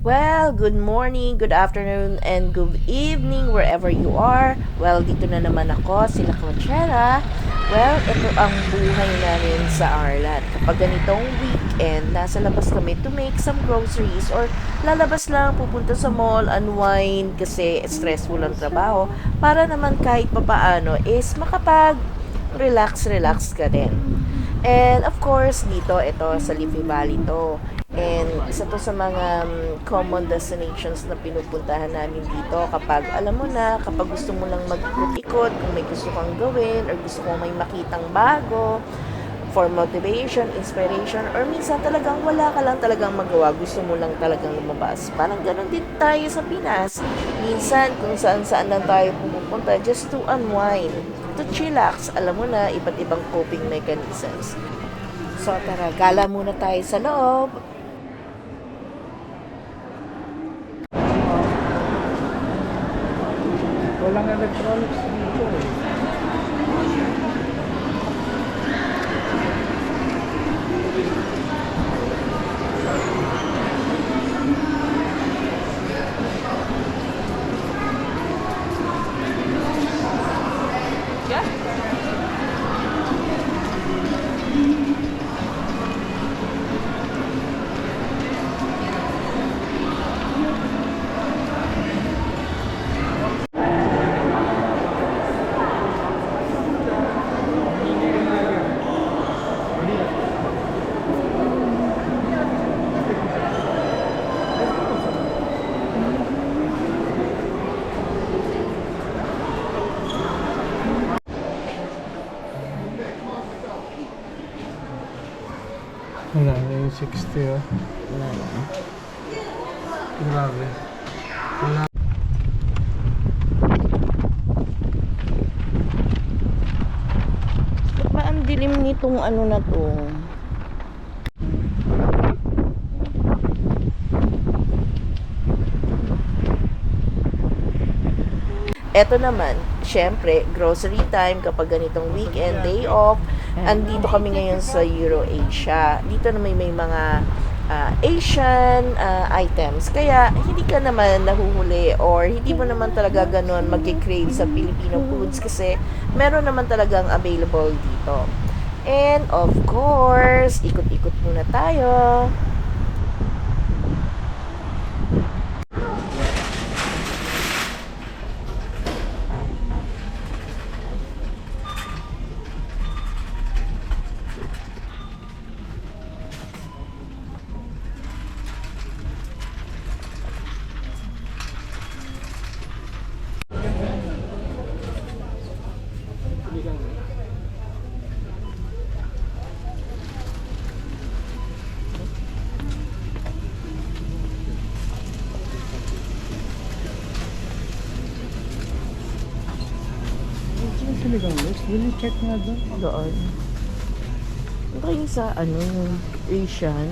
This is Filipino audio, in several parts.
Well, good morning, good afternoon, and good evening wherever you are. Well, dito na naman ako, sila Conchera. Well, ito ang buhay namin sa Arlat. Kapag ganitong weekend, nasa labas kami to make some groceries or lalabas lang, pupunta sa mall, unwind kasi stressful ang trabaho para naman kahit papaano is makapag relax, relax ka din. And of course, dito, ito sa Liffey Valley to. And isa to sa mga um, common destinations na pinupuntahan namin dito kapag alam mo na, kapag gusto mo lang mag-ikot-ikot, kung may gusto kang gawin or gusto kong may makitang bago for motivation, inspiration, or minsan talagang wala ka lang talagang magawa, gusto mo lang talagang lumabas. Parang ganun din tayo sa Pinas. Minsan, kung saan-saan lang tayo pumupunta just to unwind, to chillax. Alam mo na, iba't ibang coping mechanisms. So tara, gala muna tayo sa loob. Walang electronics dito eh. Wala na yung 60 oh. Wala na. Grabe. Wala. Ba't ba ang dilim nitong ano na to? Eto naman, syempre, grocery time kapag ganitong weekend, day off. Andito kami ngayon sa EuroAsia. Dito na may, mga ah, Asian ah, items. Kaya, hindi ka naman nahuhuli or hindi mo naman talaga ganun mag-crave sa Filipino foods kasi meron naman talagang available dito. And of course, ikot-ikot muna tayo. You check nga doon? Doon. Ito yung sa ano, Asian.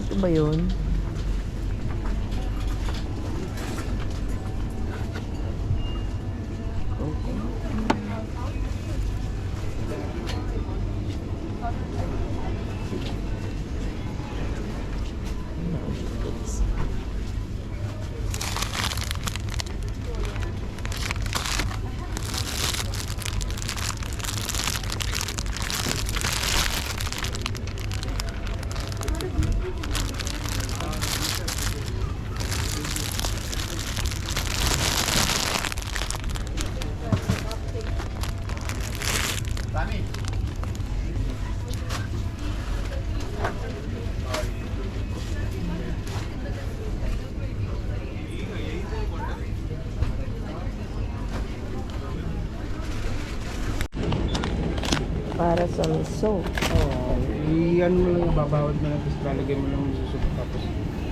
Ito ba yun? Para sa miso. Oo. Iyan mo lang, babawad mo lang, tapos lalagay mo lang yung susok tapos.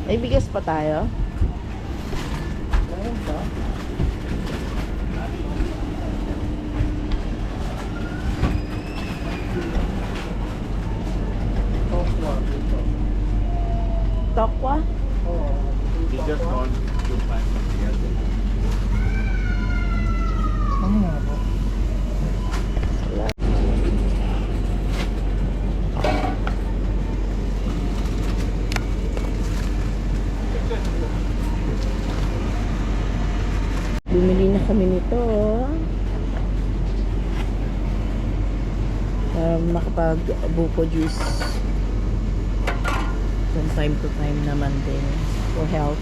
May bigas pa tayo? kapwa? Oo. Teachers don't do five years. Ano nga ba? Bumili na kami nito. Ah, uh, makapag-buko juice. From time to time naman din. For health.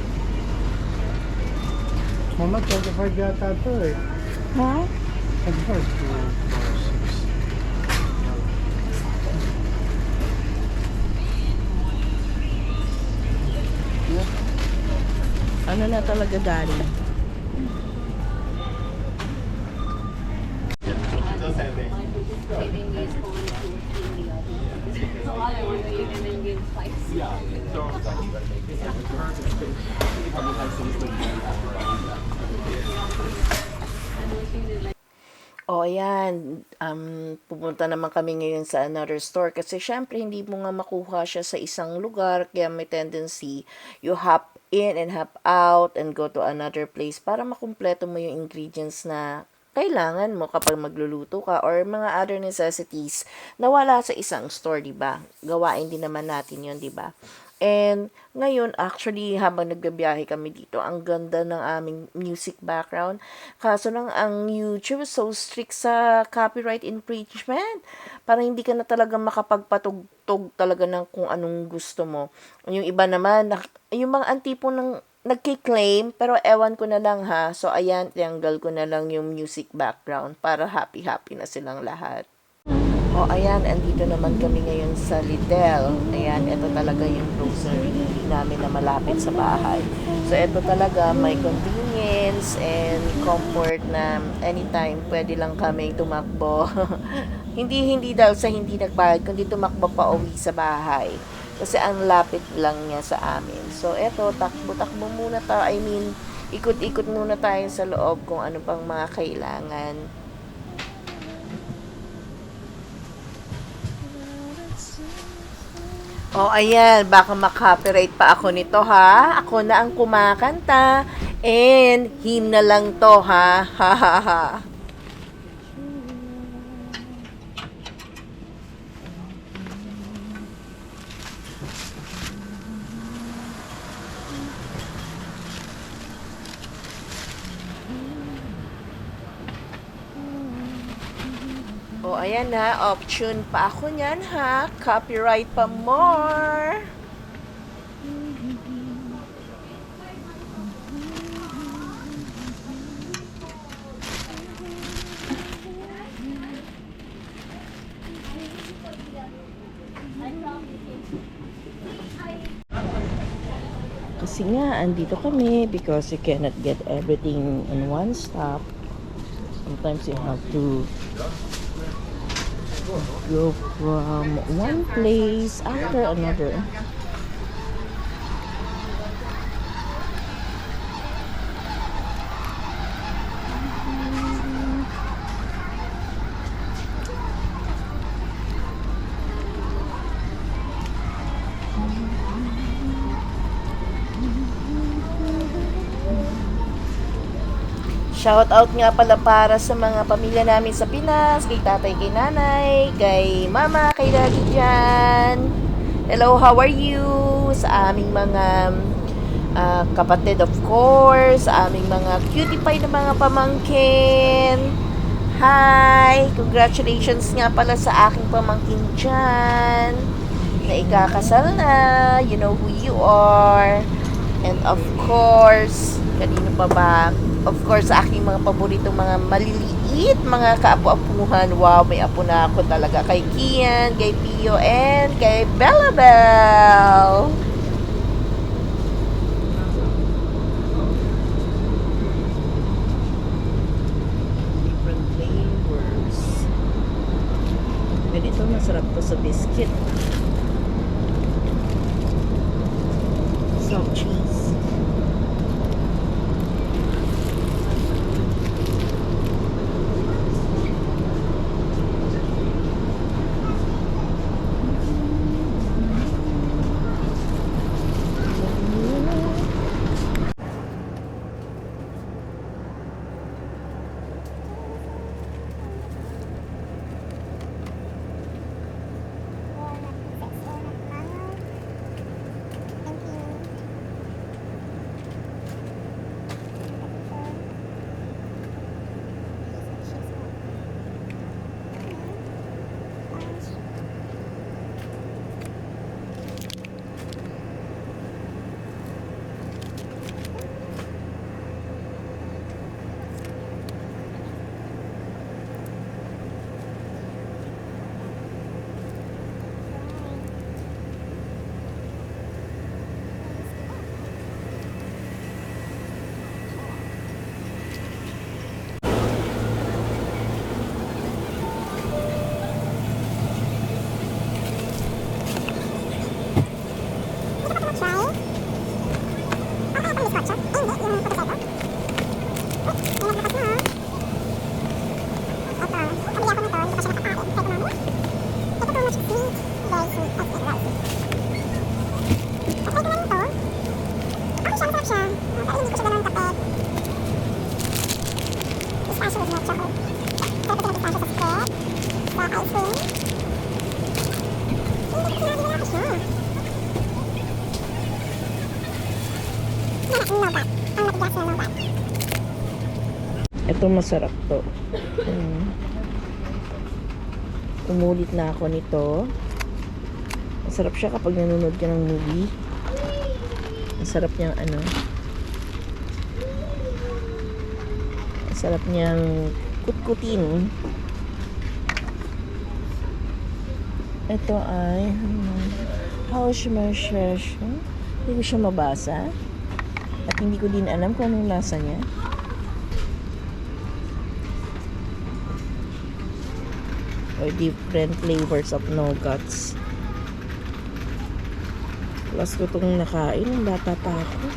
Mama, 25 yata ito eh. Ha? 25 to 6. Ano na talaga daddy? O ayan, um, pupunta naman kami ngayon sa another store kasi syempre hindi mo nga makuha siya sa isang lugar. Kaya may tendency you hop in and hop out and go to another place para makumpleto mo yung ingredients na kailangan mo kapag magluluto ka or mga other necessities na wala sa isang store, di ba? Gawain din naman natin yun, di ba? And ngayon, actually, habang nagbibiyahe kami dito, ang ganda ng aming music background. Kaso lang, ang YouTube so strict sa copyright infringement. Para hindi ka na talaga makapagpatugtog talaga ng kung anong gusto mo. Yung iba naman, yung mga antipo ng nagki-claim, pero ewan ko na lang ha. So, ayan, tiyanggal ko na lang yung music background para happy-happy na silang lahat. O, ayan, andito naman kami ngayon sa Lidl. Ayan, ito talaga yung grocery namin na malapit sa bahay. So, ito talaga may convenience and comfort na anytime pwede lang kami tumakbo. hindi, hindi dahil sa hindi nagbayad, kundi tumakbo pa uwi sa bahay. Kasi ang lapit lang niya sa amin. So, eto, takbo-takbo muna tayo. I mean, ikot-ikot muna tayo sa loob kung ano pang mga kailangan. Oh, ayan, baka makopyright pa ako nito ha. Ako na ang kumakanta. And him na lang to ha. Ha ha ha. Ayan ha. Option pa ako niyan ha. Copyright pa more. Kasi nga, andito kami because you cannot get everything in one stop. Sometimes you have to go from one place after another. Shout out nga pala para sa mga pamilya namin sa Pinas, kay tatay, kay nanay, kay mama, kay daddy dyan. Hello, how are you? Sa aming mga ah, kapatid of course, sa aming mga cutie pie na mga pamangkin. Hi! Congratulations nga pala sa aking pamangkin dyan na ikakasal na. You know who you are. And of course, kanino pa ba? Of course, sa aking mga paboritong mga maliliit, mga kaapu-apuhan. Wow, may apo na ako talaga. Kay Kian, kay Pio, and kay Bella Bell. Different flavors. Ganito, masarap to sa biscuit. Soft cheese. Hindi ko siya ganun kapet. Pistachio sa spread. Sa ice cream. Hindi ko sinabi na siya. No bad. Ang matigas. Ito masarap to. Mm. Umulit na ako nito. Masarap siya kapag nanonood ka ng movie. Masarap niyang ano. Masarap niyang kutkutin. Ito ay ano, Hausmarshash. Hindi ko siya mabasa. At hindi ko din alam kung anong lasa niya. or different flavors of nuggets. Last ko itong nakain nung bata pa ako.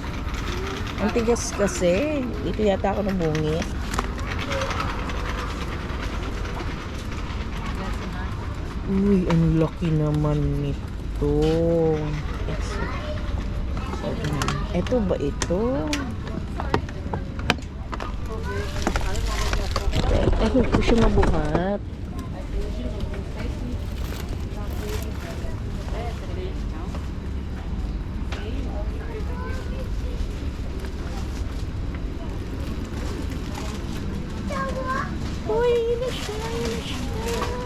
Ang tigas kasi. Dito yata ako nabungi. Uy, ang laki naman nito. Ito ba ito? Eh, hindi ko siya mabuhat. Uy, yun na siya, yun na siya.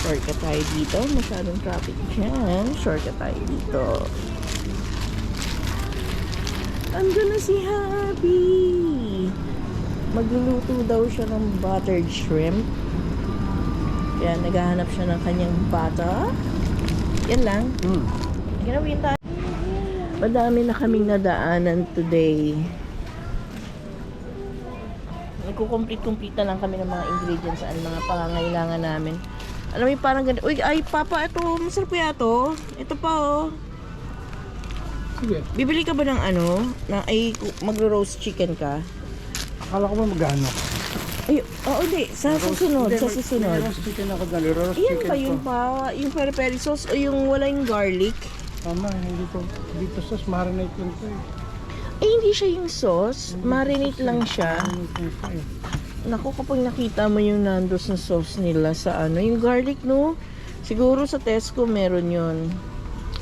Shortcut tayo dito. Masyadong traffic dyan. Shortcut tayo dito. Andun na si Happy. Magluluto daw siya ng buttered shrimp. Kaya naghahanap siya ng kanyang bata. Yan lang. Hmm. Ginawin tayo. Madami na kaming nadaanan today. Nagkukomplete-complete na lang kami ng mga ingredients at mga pangangailangan namin. Alam mo yung parang ganito. Uy, ay, papa, ito, masarap kaya to. Ito pa, oh. Sige. Bibili ka ba ng ano? Na, ay, magro-roast chicken ka? Akala ko ba magano? Ay, oo, di. Sa susunod, sa susunod. Roast chicken ako dali. Roast Iyan chicken ba yun ko. pa? Yung peri-peri sauce o yung walang garlic? Tama, hindi ko. Dito sauce, marinate lang to eh. Eh, hindi siya yung sauce. Marinate lang siya. Marinate lang to eh. Naku, kapag nakita mo yung nandos na sauce nila sa ano, yung garlic, no? Siguro sa Tesco meron yun.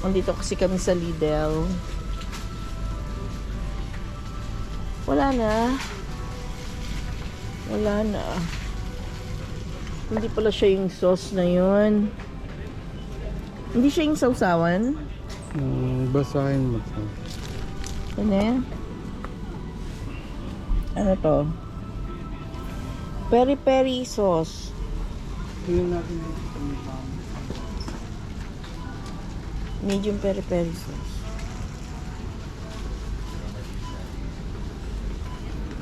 Andito kasi kami sa Lidl. Wala na. Wala na. Hindi pala siya yung sauce na yun. Hindi siya yung sausawan. Hmm, basahin mo. Ano? Ano to? Peri-peri sauce. Tingnan natin. Medium peri-peri sauce.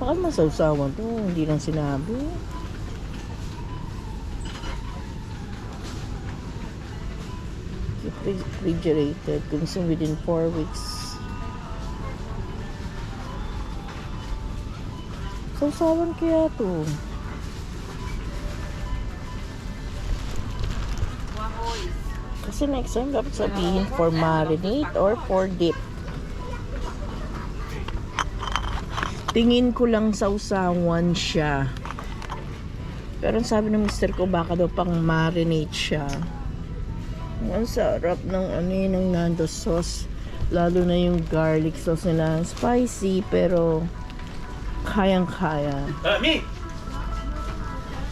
Bakit masawsawan to? Hindi lang sinabi. Refrigerated. Consume within 4 weeks. Sausawan kaya to? Kasi next time dapat sabihin for marinate or for dip. Tingin ko lang sausawan siya. Pero sabi ng mister ko baka daw pang marinate siya. Ang sarap ng ano yun, ng nando sauce. Lalo na yung garlic sauce nila. Spicy pero kayang-kaya. Uh, me!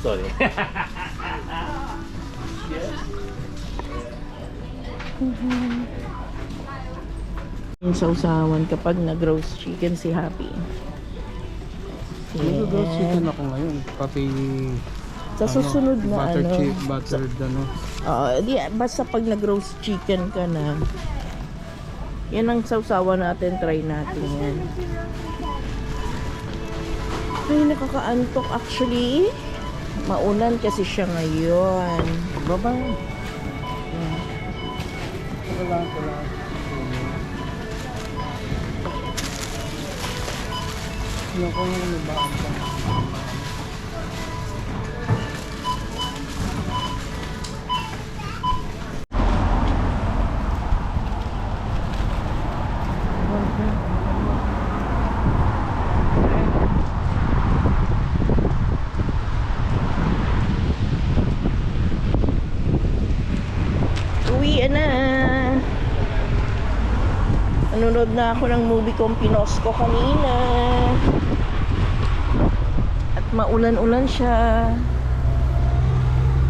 Sorry. Yung sausawan kapag nag-roast chicken si Happy. Nag-roast Yeah. chicken ako ngayon. Pati Sa ano, susunod na butter ano. chip, buttered ano. Oo, di, basta pag nag-roast chicken ka na, yan ang sausawa natin, try natin yan. Ay, nakakaantok actually. Maulan kasi siya ngayon. Baba yan. Wala, wala. Ano ko yung nabaan ka? Nanonood na ako ng movie kong Pinos ko kanina. At maulan-ulan siya.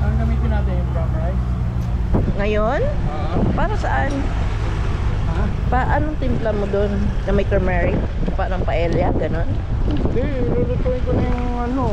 Ang gamitin natin yung brown rice? Ngayon? Oo. Para saan? Ha? Pa anong timpla mo doon? Na may turmeric? Parang paella, ganon? Hindi, lulutuin ko na yung ano.